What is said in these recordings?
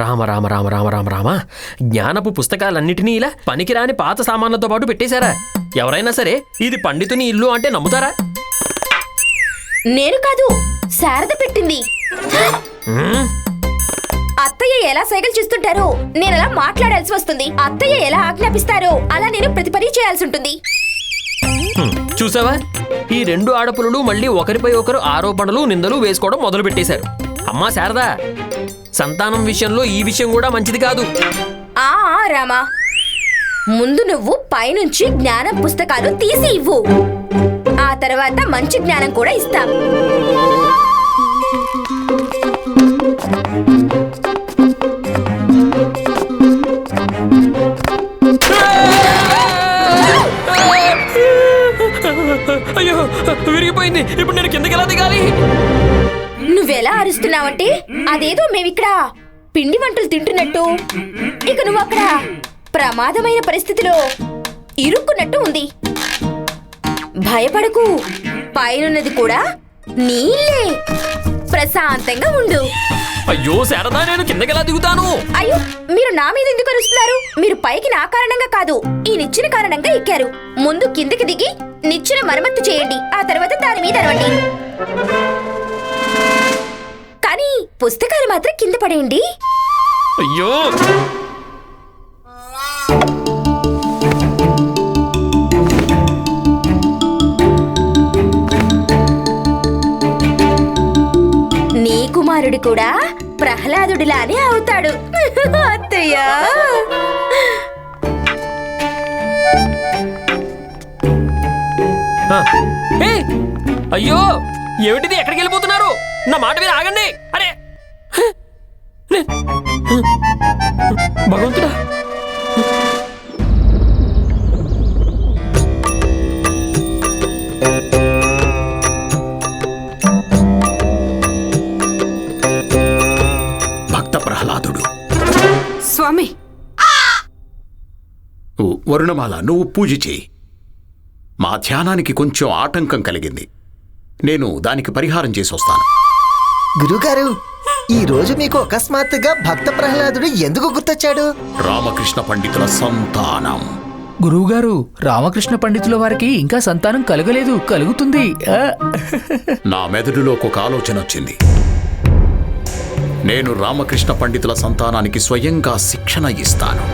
రామ రామ రామ రామ రామ రామ. జ్ఞానపు పుస్తకాలన్నిటినీ ఇలా పనికిరాని పాత సామాన్లతో పాటు పెట్టేశారా? ఎవరైనా సరే ఇది పండితుని ఇల్లు అంటే నమ్ముతారా? నేను కాదు శారద పెట్టింది. అత్తయ్య ఎలా సైకిల్ చూస్తుంటారో నేను అలా మాట్లాడాల్సి వస్తుంది. అత్తయ్య ఎలా ఆజ్ఞాపిస్తారో అలా నేను ప్రతి పని చేయాల్సి ఉంటుంది. చూసావా? ఈ రెండు ఆడపులులు మళ్ళీ ఒకరిపై ఒకరు ఆరోపణలు నిందలు వేసుకోవడం మొదలు పెట్టేశారు అమ్మా శారదా సంతానం విషయంలో ఈ విషయం కూడా మంచిది కాదు. ఆ రామా. ముందు నువ్వు పైనుంచి జ్ఞానం పుస్తకాలు తీసి ఇవ్వు. ఆ తర్వాత మంచి జ్ఞానం కూడా ఇస్తాం. అయ్యో విరిగిపోయింది. ఇప్పుడు నేను కిందకి ఎలా దిగాలి? నువ్వెలా అరుస్తున్నావంటే? అదేదో మేమిక్కడ పిండి వంటలు తింటున్నట్టు. ఇక నువ్వు అక్కడ ప్రమాదమైన పరిస్థితిలో ఇరుక్కున్నట్టు ఉంది. భయపడకు. పైనున్నది కూడా నీళ్ళే. ప్రశాంతంగా ఉండు. అయ్యో శారదా నేను కిందకి ఎలా దిగుతాను? అయ్యో మీరు నా మీద ఎందుకు అరుస్తున్నారు? మీరు పైకి నా కారణంగా కాదు ఈ నిచ్చిన కారణంగా ఎక్కారు. ముందు కిందికి దిగి నిచ్చిన మరమ్మత్తు చేయండి. ఆ తర్వాత దాని మీద అరవండి. కానీ పుస్తకాలు మాత్రం కింద పడేయండి. అయ్యో! నీ కుమారుడు కూడా ప్రహ్లాదుడిలానే అవుతాడు. అత్తయ్య! అయ్యో! ఏమిటిది? ఎక్కడికి వెళ్ళిపోతున్నారు? నా మాట మీద ఆగండి! భగవంతుడా? భక్త ప్రహ్లాదుడు. స్వామి. ఓ, వరుణమాల నువ్వు పూజ చేయి. మా ధ్యానానికి కొంచెం ఆటంకం కలిగింది. నేను దానికి పరిహారం చేసి వస్తాను గురుగారు ఈ రోజు మీకు అకస్మాత్తుగా భక్త ప్రహ్లాదుడు ఎందుకు గుర్తొచ్చాడు? రామకృష్ణ పండితుల సంతానం. గురువుగారు రామకృష్ణ పండితుల వారికి ఇంకా సంతానం కలగలేదు కలుగుతుంది. ఆ. నా మెదడులోకి ఒక ఆలోచన వచ్చింది. నేను రామకృష్ణ పండితుల సంతానానికి స్వయంగా శిక్షణ ఇస్తాను.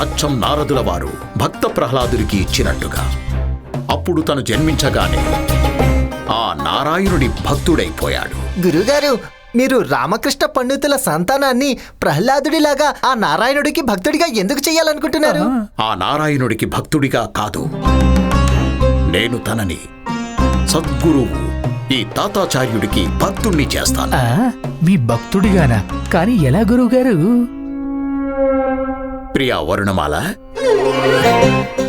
అచ్చం నారదుల వారు భక్త ప్రహ్లాదుడికి ఇచ్చినట్టుగా. అప్పుడు తను జన్మించగానే ఆ నారాయణుడి భక్తుడైపోయాడు. గురుగారు మీరు రామకృష్ణ పండితుల సంతానాన్ని ప్రహ్లాదుడిలాగా ఆ నారాయణుడికి భక్తుడిగా ఎందుకు చెయ్యాలనుకుంటున్నారు ఆ నారాయణుడికి భక్తుడిగా కాదు. నేను తనని సద్గురువు ఈ తాతాచార్యుడికి భక్తుణ్ణి చేస్తాను. ఆ, మీ భక్తుడిగానా? కానీ ఎలా గురువుగారు? ప్రియా వరుణమాల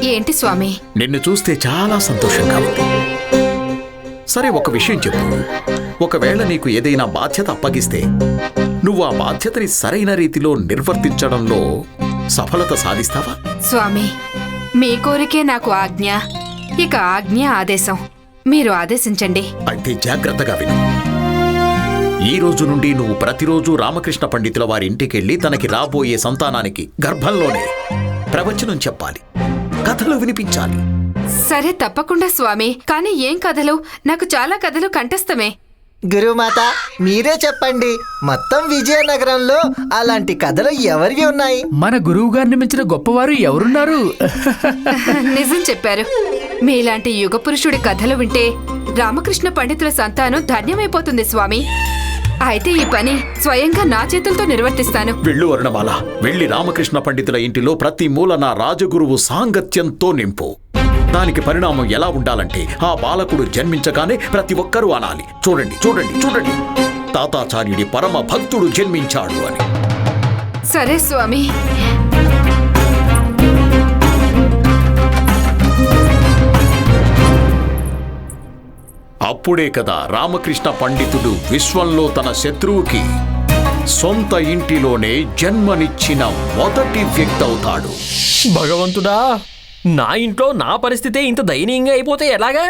ఏంటి స్వామి? నిన్ను చూస్తే చాలా సంతోషంగా ఉంది. సరే ఒక విషయం చెప్పు. ఒకవేళ నీకు ఏదైనా బాధ్యత అప్పగిస్తే నువ్వు ఆ బాధ్యతని సరైన రీతిలో నిర్వర్తించడంలో సఫలత సాధిస్తావా? స్వామి మీ కోరికే నాకు ఆజ్ఞ. ఇక ఆజ్ఞ ఆదేశం. మీరు ఆదేశించండి. అయితే జాగ్రత్తగా విను. ఈ రోజు నుండి నువ్వు ప్రతిరోజు రామకృష్ణ పండితుల వారి ఇంటికెళ్ళి తనకి రాబోయే సంతానానికి గర్భంలోనే ప్రవచనం చెప్పాలి. కథలు వినిపించాలి. సరే తప్పకుండా స్వామి కానీ ఏం కథలు? నాకు చాలా కథలు కంఠస్థమే. గురుమాత మీరే చెప్పండి. మొత్తం విజయనగరంలో అలాంటి కథలు ఎవరివి ఉన్నాయి? మన గురువు గారిని మించిన గొప్పవారు ఎవరున్నారు? నిజం చెప్పారు. మీలాంటి యుగ పురుషుడి కథలు వింటే రామకృష్ణ పండితుల సంతానం ధన్యమైపోతుంది స్వామి. అయితే ఈ పని స్వయంగా నా చేతులతో నిర్వర్తిస్తాను. వెళ్ళు అరుణమాల వెళ్ళి రామకృష్ణ పండితుల ఇంటిలో ప్రతి మూల నా రాజగురువు సాంగత్యంతో నింపు. దానికి పరిణామం ఎలా ఉండాలంటే ఆ బాలకుడు జన్మించగానే ప్రతి ఒక్కరూ అనాలి. చూడండి చూడండి చూడండి. తాతాచార్యుడి పరమ భక్తుడు జన్మించాడు అని. సరే స్వామి. అప్పుడే కదా రామకృష్ణ పండితుడు విశ్వంలో తన శత్రువుకి సొంత ఇంటిలోనే జన్మనిచ్చిన మొదటి వ్యక్తి అవుతాడు భగవంతుడా నా ఇంట్లో నా పరిస్థితే ఇంత దయనీయంగా అయిపోతే ఎలాగా?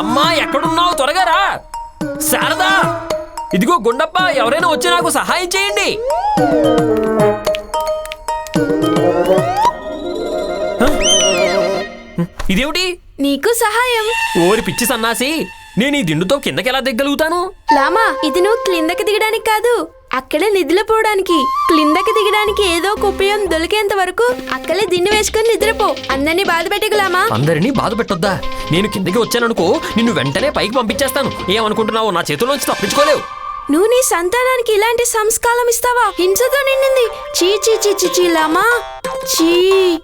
అమ్మా ఎక్కడున్నావు? త్వరగా రా. శారదా ఇదిగో గుండప్ప ఎవరైనా వచ్చి నాకు సహాయం చేయండి? ఇదేమిటి? నీకు సహాయం. ఓరి పిచ్చి సన్నాసి నేను ఈ దిండుతో కిందకి ఎలా దిగ్గలుగుతాను? లామా ఇది నువ్వు క్రిందకి దిగడానికి కాదు. అక్కడే నిద్రపోవడానికి క్రిందకి దిగడానికి ఏదో ఒక ఉపయోగం దొరికేంత వరకు అక్కడే దిండు వేసుకొని నిద్రపో. అందరినీ బాధ పెట్టకు లామా అందరినీ బాధ పెట్టొద్దా? నేను కిందకి వచ్చాననుకో నిన్ను వెంటనే పైకి పంపించేస్తాను. ఏమనుకుంటున్నావు నా చేతుల్లోంచి తప్పించుకోలేవు. నువ్వు నీ సంతానానికి ఇలాంటి సంస్కారం ఇస్తావా? హింసతో నిండింది. చీ చీ చీ చీ చీ లామా. చీ.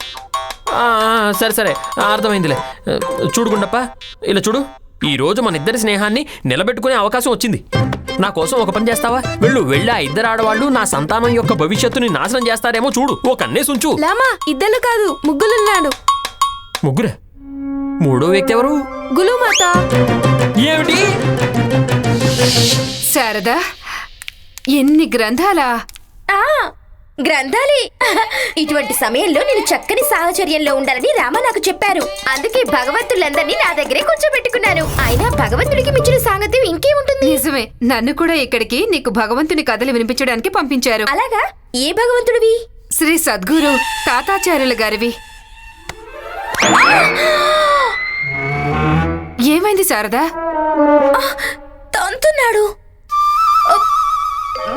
ఆ, సరే సరే ఆ, అర్థమైందిలే. ఆ, చూడు గుండప్ప ఇలా చూడు. ఈ రోజు మన ఇద్దరి స్నేహాన్ని నిలబెట్టుకునే అవకాశం వచ్చింది. నా కోసం ఒక పని చేస్తావా? వెళ్ళు వెళ్ళి ఆ ఇద్దరు ఆడవాళ్ళు నా సంతానం యొక్క భవిష్యత్తుని నాశనం చేస్తారేమో చూడు. ఓ కన్నేసి ఉంచు లామా ఇద్దరు కాదు ముగ్గులున్నాడు ముగ్గురే? మూడో వ్యక్తి ఎవరు? గులుమాత. ఏమిటి? శారదా ఎన్ని గ్రంథాలా? ఆ గ్రంథాలే. ఇటువంటి సమయంలో నేను చక్కని సాహచర్యంలో ఉండాలని రామ నాకు చెప్పారు. అందుకే భగవంతులందరినీ నా దగ్గరే కూర్చోబెట్టుకున్నాను. అయినా భగవంతుడికి మించిన సాంగత్యం ఇంకేముంటుంది? నిజమే. నన్ను కూడా ఇక్కడికి నీకు భగవంతుని కథలు వినిపించడానికి పంపించారు. అలాగా? ఏ భగవంతుడివి? శ్రీ సద్గురు తాతాచార్యుల గారివి. ఏమైంది శారదా? తంతున్నాడు.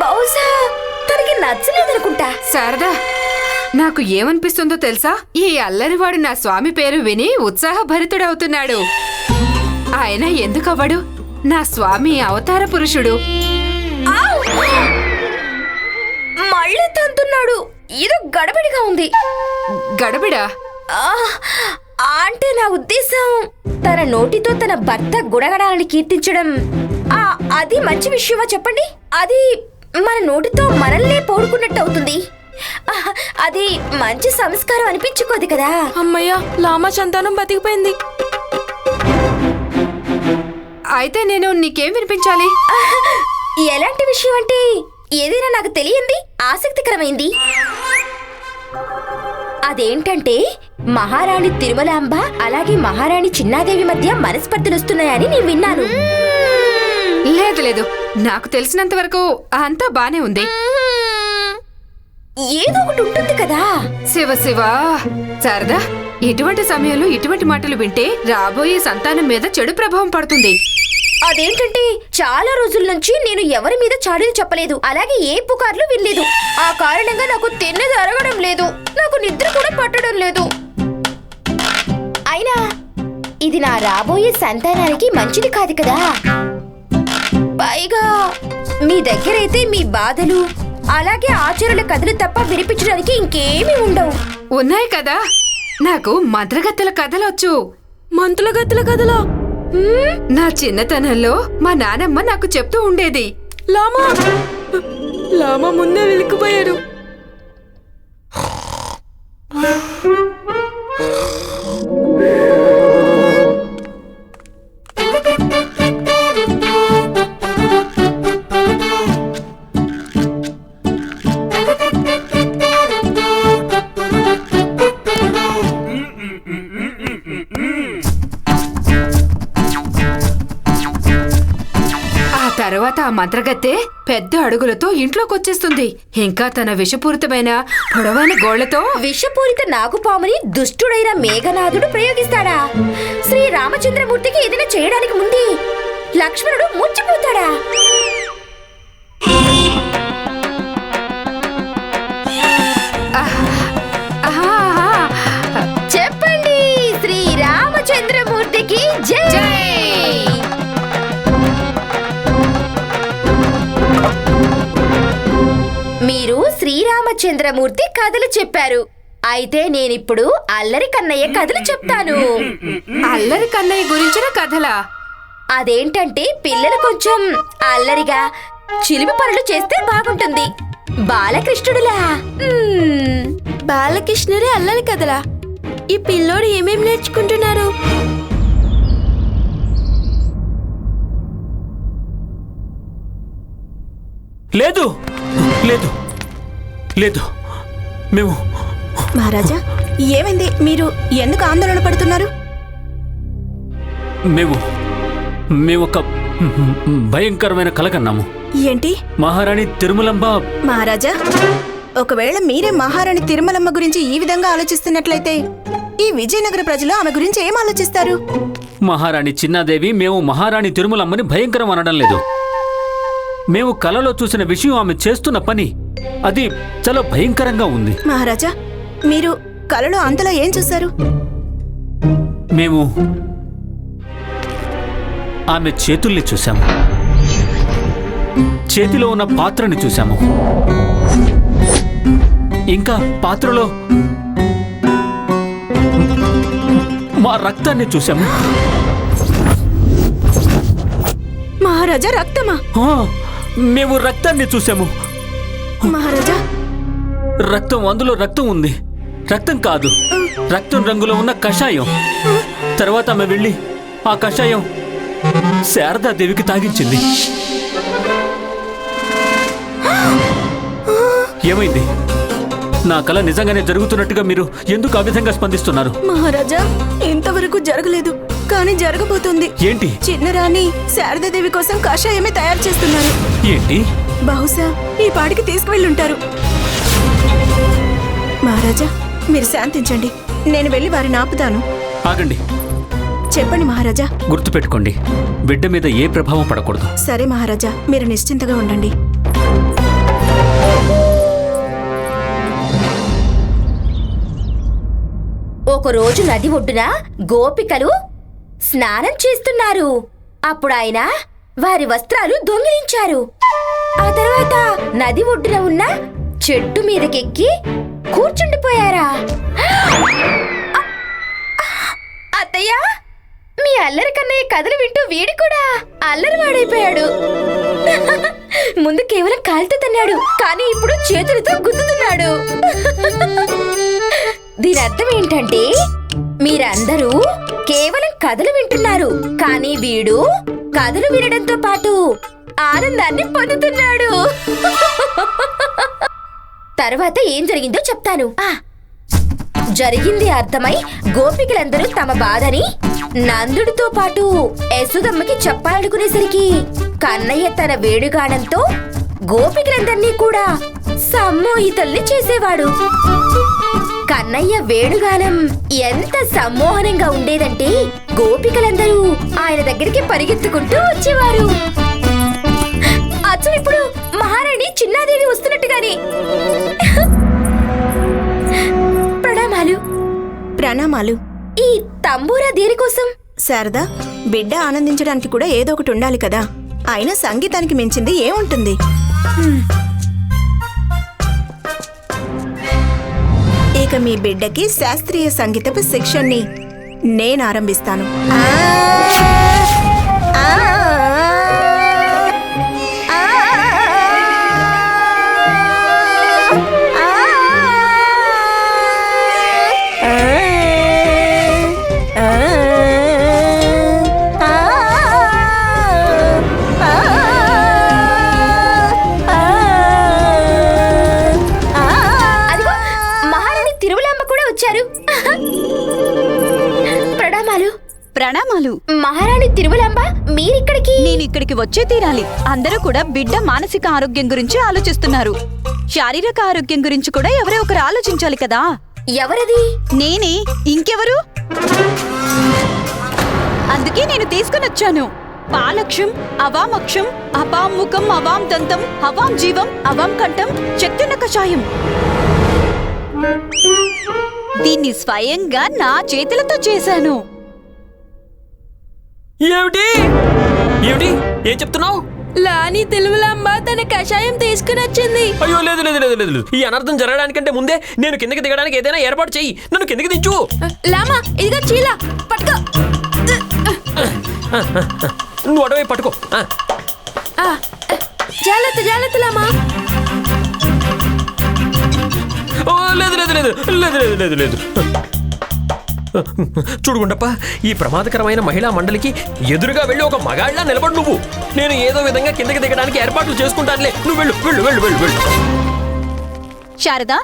బహుశా తనకి నచ్చలేదనుకుంటా. శారదా నాకు ఏమనిపిస్తుందో తెలుసా? ఈ అల్లరివాడు నా స్వామి పేరు విని ఉత్సాహభరితుడవుతున్నాడు. ఆయన ఎందుకవ్వడు? నా స్వామి అవతార పురుషుడు! మళ్ళీ తంతున్నాడు. ఏదో గడబడిగా ఉంది. గడబిడా? అంటే నా ఉద్దేశం తన నోటితో తన భర్త గుణగణాలని కీర్తించడం. అది మంచి విషయమా చెప్పండి? అది మన నోటితో మనల్నే పోడుకున్నట్టు అవుతుంది. అది మంచి సంస్కారం అనిపించుకోదు కదా. అమ్మయ్య లామా సంతానం బతికిపోయింది. అయితే నేను నీకేం వినిపించాలి? ఎలాంటి విషయం అంటే ఏదైనా నాకు తెలియంది ఆసక్తికరమైంది. అదేంటంటే మహారాణి తిరుమలాంబ అలాగే మహారాణి చిన్నాదేవి మధ్య మనస్పర్ధలు వస్తున్నాయని నేను విన్నాను. లేదు లేదు. నాకు తెలిసినంత వరకు అంతా బానే ఉంది. ఏదో ఒకటి ఉంటుంది కదా. శివ శివ శారదా ఇటువంటి సమయంలో ఇటువంటి మాటలు వింటే రాబోయే సంతానం మీద చెడు ప్రభావం పడుతుంది. అదేంటంటే చాలా రోజుల నుంచి నేను ఎవరి మీద చాడీలు చెప్పలేదు అలాగే ఏ పుకార్లు వినలేదు. ఆ కారణంగా నాకు తిన్నది అరగడం లేదు నాకు నిద్ర కూడా పట్టడం లేదు. అయినా ఇది నా రాబోయే సంతానానికి మంచిది కాదు కదా. పైగా మీ దగ్గరైతే మీ బాధలు అలాగే ఆచారాల కథలు తప్ప వినిపించడానికి ఇంకేమీ ఉండవు. ఉన్నాయి కదా. నాకు మంత్రగత్తెల కథలొచ్చు. గతుల కదలా హ్మ్? నా చిన్నతనంలో మా నానమ్మ నాకు చెప్తూ ఉండేది. లామా! లామా ముందే వెలికిపోయారు తర్వాత ఆ మంత్రగత్తె పెద్ద అడుగులతో ఇంట్లోకొచ్చేస్తుంది. ఇంకా తన విషపూరితమైన పొడవైన గోళ్ళతో విషపూరిత నాగుపాముని దుష్టుడైన మేఘనాథుడు ప్రయోగిస్తాడా? శ్రీ రామచంద్రమూర్తికి ఏదైనా చేయడానికి ముందే లక్ష్మణుడు ముచ్చిపోతాడా? చెప్పండి శ్రీ రామచంద్రమూర్తికి జై! మీరు శ్రీరామచంద్రమూర్తి కథలు చెప్పారు. అయితే నేనిప్పుడు అల్లరి కన్నయ్య కథలు చెప్తాను. అల్లరి కన్నయ్య గురించిన కథలా? అదేంటంటే పిల్లలు కొంచెం అల్లరిగా చిలిపి పనులు చేస్తే బాగుంటుంది. బాలకృష్ణుడులా. మ్మ్. బాలకృష్ణుడే అల్లరి కదలా ఈ పిల్లోడు ఏమేం నేర్చుకుంటున్నారు? లేదు. లేదు. లేదు. మేము మహారాజా ఏమైంది? మీరు ఎందుకు ఆందోళన పడుతున్నారు? మేము మేము ఒక భయంకరమైన కల కన్నాము ఏంటి? మహారాణి తిరుమలంబ మహారాజా ఒకవేళ మీరే మహారాణి తిరుమలమ్మ గురించి ఈ విధంగా ఆలోచిస్తున్నట్లయితే ఈ విజయనగర ప్రజలు ఆమె గురించి ఏం ఆలోచిస్తారు? మహారాణి చిన్నాదేవి మేము మహారాణి తిరుమలమ్మని భయంకరం అనడం లేదు. మేము కలలో చూసిన విషయం ఆమె చేస్తున్న పని. అది చాలా భయంకరంగా ఉంది. మహారాజా మీరు కలలో అంతలో ఏం చూశారు? మేము ఆమె చేతుల్ని చూశాము. చేతిలో ఉన్న పాత్రని చూశాము. ఇంకా పాత్రలో మా రక్తాన్ని చూశాము. మహారాజా రక్తమా? మేము రక్తాన్ని చూశాము. మహారాజా. రక్తం అందులో రక్తం ఉంది. రక్తం కాదు. రక్తం రంగులో ఉన్న కషాయం. తర్వాత ఆమె వెళ్ళి ఆ కషాయం శారదాదేవికి తాగించింది. ఏమైంది? నా కళ నిజంగానే జరుగుతున్నట్టుగా మీరు ఎందుకు ఆ విధంగా స్పందిస్తున్నారు? మహారాజా ఇంతవరకు జరగలేదు కానీ జరగబోతుంది. ఏంటి? చిన్నరాణి శారదాదేవి కోసం కషాయమే తయారు చేస్తున్నారు. ఏంటి? బహుశా ఈ పాటికి తీసుకువెళ్ళుంటారు. మహారాజా మీరు శాంతించండి. నేను వెళ్ళి వారిని ఆపుతాను. ఆగండి. చెప్పండి మహారాజా. గుర్తుపెట్టుకోండి బిడ్డ మీద ఏ ప్రభావం పడకూడదు. సరే మహారాజా మీరు నిశ్చింతగా ఉండండి. ఒకరోజు నది ఒడ్డున గోపికలు స్నానం చేస్తున్నారు. అప్పుడు ఆయన వారి వస్త్రాలు దొంగిలించారు. ఆ తర్వాత నది ఒడ్డున ఉన్న చెట్టు మీదకెక్కి కూర్చుండిపోయారా? అత్తయ్య మీ అల్లరి కన్నయ్య కథలు వింటూ వీడి కూడా అల్లరి వాడైపోయాడు. ముందు కేవలం కాలుతో తన్నాడు కానీ ఇప్పుడు చేతులతో గుద్దుతున్నాడు. దీని అర్థం ఏంటంటే మీరందరూ కేవలం కథలు వింటున్నారు కానీ వీడు కథలు వినడంతో పాటు ఆనందాన్ని పొందుతున్నాడు. తర్వాత ఏం జరిగిందో చెప్తాను. జరిగింది అర్థమై గోపికలందరూ తమ బాధని నందుడితో పాటు యశోదమ్మకి చెప్పాలనుకునేసరికి కన్నయ్య తన వేడుగానంతో గోపికలందరినీ కూడా సమ్మోహితుల్ని చేసేవాడు. కన్నయ్య వేణుగానం ఎంత సమ్మోహనంగా ఉండేదంటే గోపికలందరూ ఆయన దగ్గరికి పరిగెత్తుకుంటూ వచ్చేవారు. అచ్చు ఇప్పుడు మహారాణి చిన్నాదేవి వస్తున్నట్టుగానే. ప్రణామాలు. ప్రణామాలు. ఈ తంబూరా దేనికోసం? శారదా బిడ్డ ఆనందించడానికి కూడా ఏదో ఒకటి ఉండాలి కదా. అయినా సంగీతానికి మించింది ఏముంటుంది? ఇక మీ బిడ్డకి శాస్త్రీయ సంగీతపు శిక్షణని నేను ఆరంభిస్తాను. అదిగో వచ్చారు. ప్రణామాలు. ప్రణామాలు. మహారాణి తిరుమలాంబ మీరిక్కడికి? నేను ఇక్కడికి వచ్చే తీరాలి. అందరూ కూడా బిడ్డ మానసిక ఆరోగ్యం గురించి ఆలోచిస్తున్నారు. శారీరక ఆరోగ్యం గురించి కూడా ఎవరో ఒకరు ఆలోచించాలి కదా. ఎవరది? నేనే. ఇంకెవరు? అందుకే నేను తీసుకుని వచ్చాను. పాలక్షం అవామక్షం అపాం ముఖం అవాం దంతం అవాం జీవం అవాం కంఠం శక్తున్న కషాయం దీన్ని స్వయంగా నా చేతులతో చేశాను. ఏమిటి? ఏమిటి? ఏం చెప్తున్నావు? లాని తెలుగులాంబ తన కషాయం తీసుకుని వచ్చింది. అయ్యో లేదు లేదు లేదు లేదు. ఈ అనర్థం జరగడానికంటే ముందే నేను కిందకి దిగడానికి ఏదైనా ఏర్పాటు చెయ్యి. నన్ను కిందకి దించు. లామా ఇదిగో చీల పట్టుకో. నువ్వు అడవి పట్టుకో. ఆ, ఆ, జాగ్రత్త జాగ్రత్త లామా. ఓ, లేదు లేదు లేదు లేదు లేదు లేదు లేదు. చూడుగుండప్ప ఈ ప్రమాదకరమైన మహిళా మండలికి ఎదురుగా వెళ్ళి ఒక మగాళ్ళ నిలబడు నువ్వు. నేను ఏదో విధంగా కిందకి దిగడానికి ఏర్పాట్లు చేసుకుంటానులే. నువ్వు వెళ్ళు వెళ్ళు వెళ్ళు వెళ్ళు వెళ్ళు. శారదా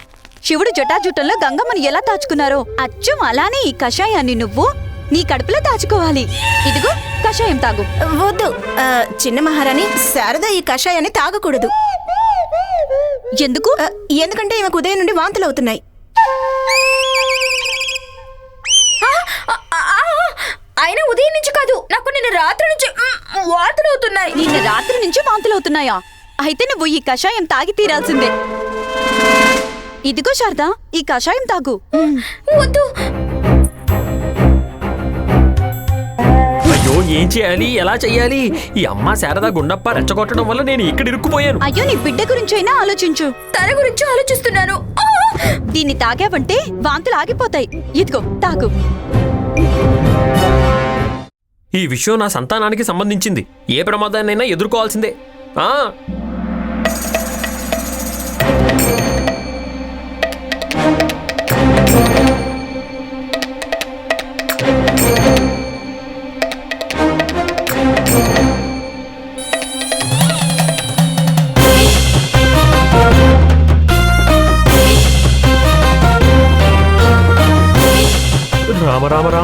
శివుడు జటాజుటంలో గంగమ్మని ఎలా దాచుకున్నారో అచ్చం అలానే ఈ కషాయాన్ని నువ్వు నీ కడుపులో దాచుకోవాలి. ఇదిగో కషాయం తాగు. వద్దు. చిన్న మహారాణి శారద ఈ కషాయాన్ని తాగకూడదు. ఎందుకు? ఎందుకంటే ఈమెకు ఉదయం నుండి వాంతులు అవుతున్నాయి. అయినా ఉదయం నుంచి కాదు నాకు నిన్న రాత్రి నుంచి వాంతులు అవుతున్నాయి. నిన్న రాత్రి నుంచి వాంతులు అవుతున్నాయా? అయితే నువ్వు ఈ కషాయం తాగి తీరాల్సిందే. ఇదిగో శారదా ఈ కషాయం తాగు. వద్దు. ఏం చేయాలి? ఎలా చెయ్యాలి? ఈ అమ్మ శారదా గుండప్ప రెచ్చగొట్టడం వల్ల నేను ఇక్కడ ఇరుక్కుపోయాను. అయ్యో నీ బిడ్డ గురించైనా ఆలోచించు. తన గురించి ఆలోచిస్తున్నాను! దీన్ని తాగావంటే వాంతులు ఆగిపోతాయి. ఇదిగో తాగు. ఈ విషయం నా సంతానానికి సంబంధించింది. ఏ ప్రమాదాన్నైనా ఎదుర్కోవాల్సిందే.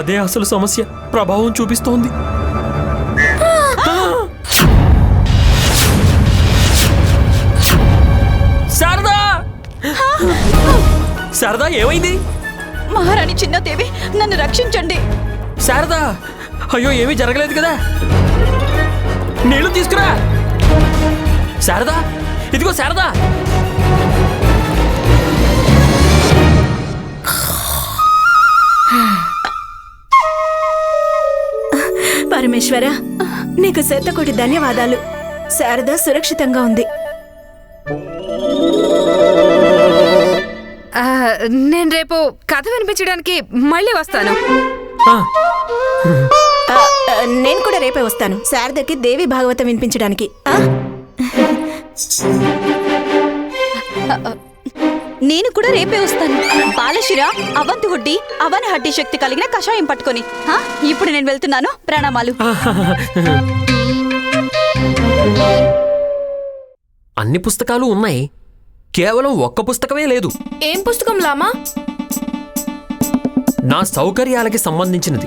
అదే అసలు సమస్య. ప్రభావం చూపిస్తోంది. శారదా! శారదా ఏమైంది? మహారాణి చిన్నదేవి నన్ను రక్షించండి. శారదా! అయ్యో ఏమీ జరగలేదు కదా? నీళ్ళు తీసుకురా! శారదా! ఇదిగో శారదా! పరమేశ్వర నీకు శతకోటి ధన్యవాదాలు. శారద సురక్షితంగా ఉంది. నేను రేపు కథ వినిపించడానికి మళ్ళీ వస్తాను. నేను కూడా రేపే వస్తాను. శారదకి దేవి భాగవతం వినిపించడానికి? నేను కూడా రేపే వస్తాను. బాలశిర అవంతి హుడ్డి అవన హడ్డి శక్తి కలిగిన కషాయం పట్టుకొని. ఆ, ఇప్పుడు నేను వెళ్తున్నాను. ప్రణామాలు. అన్ని పుస్తకాలు ఉన్నాయి. కేవలం ఒక్క పుస్తకమే లేదు. ఏం పుస్తకం లామా? నా సౌకర్యాలకి సంబంధించినది.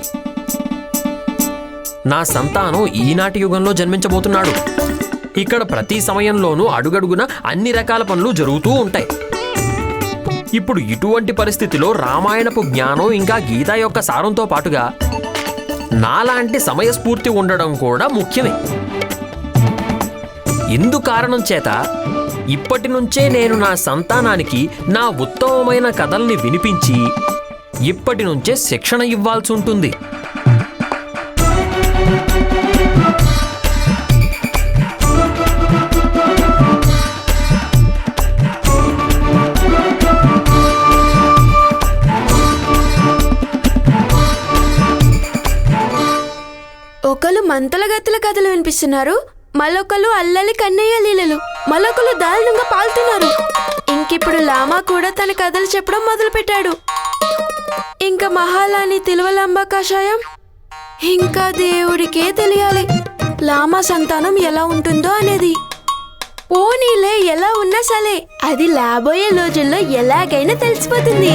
నా సంతానం ఈనాటి యుగంలో జన్మించబోతున్నాడు. ఇక్కడ ప్రతి సమయంలోనూ అడుగడుగున అన్ని రకాల పనులు జరుగుతూ ఉంటాయి. ఇప్పుడు ఇటువంటి పరిస్థితిలో రామాయణపు జ్ఞానం ఇంకా గీత యొక్క సారంతో పాటుగా నాలాంటి సమయస్ఫూర్తి ఉండడం కూడా ముఖ్యమే. ఇందు కారణం చేత ఇప్పటి నుంచే నేను నా సంతానానికి నా ఉత్తమమైన కథల్ని వినిపించి ఇప్పటి నుంచే శిక్షణ ఇవ్వాల్సి ఉంటుంది. ఒకళ్ళు మంతల గతుల కథలు వినిపిస్తున్నారు. మలొకలు అల్లలి కన్నయ్య లీలలు. మలొకలు దారుణంగా పాల్తున్నారు. ఇంకిప్పుడు లామా కూడా తన కథలు చెప్పడం మొదలుపెట్టాడు. ఇంకా మహాలాని తిరువలంబ కషాయం? ఇంకా దేవుడికే తెలియాలి. లామా సంతానం ఎలా ఉంటుందో అనేది. పోనీలే ఎలా ఉన్నా సరే అది లాబోయే రోజుల్లో ఎలాగైనా తెలిసిపోతుంది.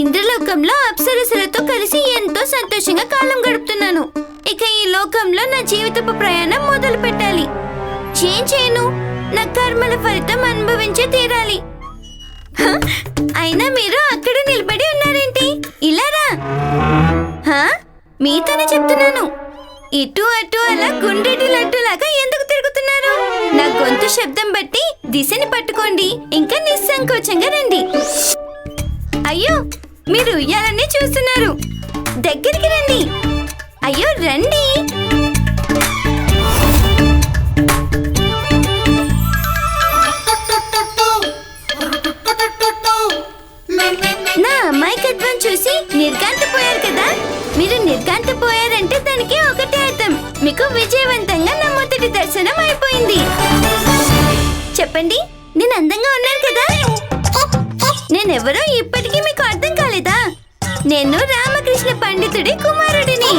ఇంద్రలోకంలో అప్సరసలతో కలిసి ఎంతో సంతోషంగా కాలం గడుపుతున్నాను. ఇక ఈ లోకంలో నా జీవితపు ప్రయాణం మొదలు పెట్టాలి ఏం చేయను నా కర్మల ఫలితం అనుభవించే తీరాలి. అయినా మీరు అక్కడ నిలబడి ఉన్నారేంటి? ఇలారా మీతోనే చెప్తున్నాను. ఇటు అటు అలా గుండ్రెటి లడ్డులాగా ఎందుకు తిరుగుతున్నారు? నా గొంతు శబ్దం బట్టి దిశని పట్టుకోండి. ఇంకా నిస్సంకోచంగా రండి. అయ్యో మీరు ఉయ్యాలన్నీ చూస్తున్నారు. దగ్గరికి రండి. అయ్యో రండి. నా అమాయకత్వం చూసి నిర్గాంతపోయారు కదా? మీరు నిర్గాంతపోయారంటే దానికి ఒకటే అర్థం. మీకు విజయవంతంగా నా మొదటి దర్శనం అయిపోయింది. చెప్పండి నేను అందంగా ఉన్నాను కదా? నేనెవరో ఇప్పటికీ మీకు అర్థం కాలేదా? నేను రామకృష్ణ పండితుడి కుమారుడిని.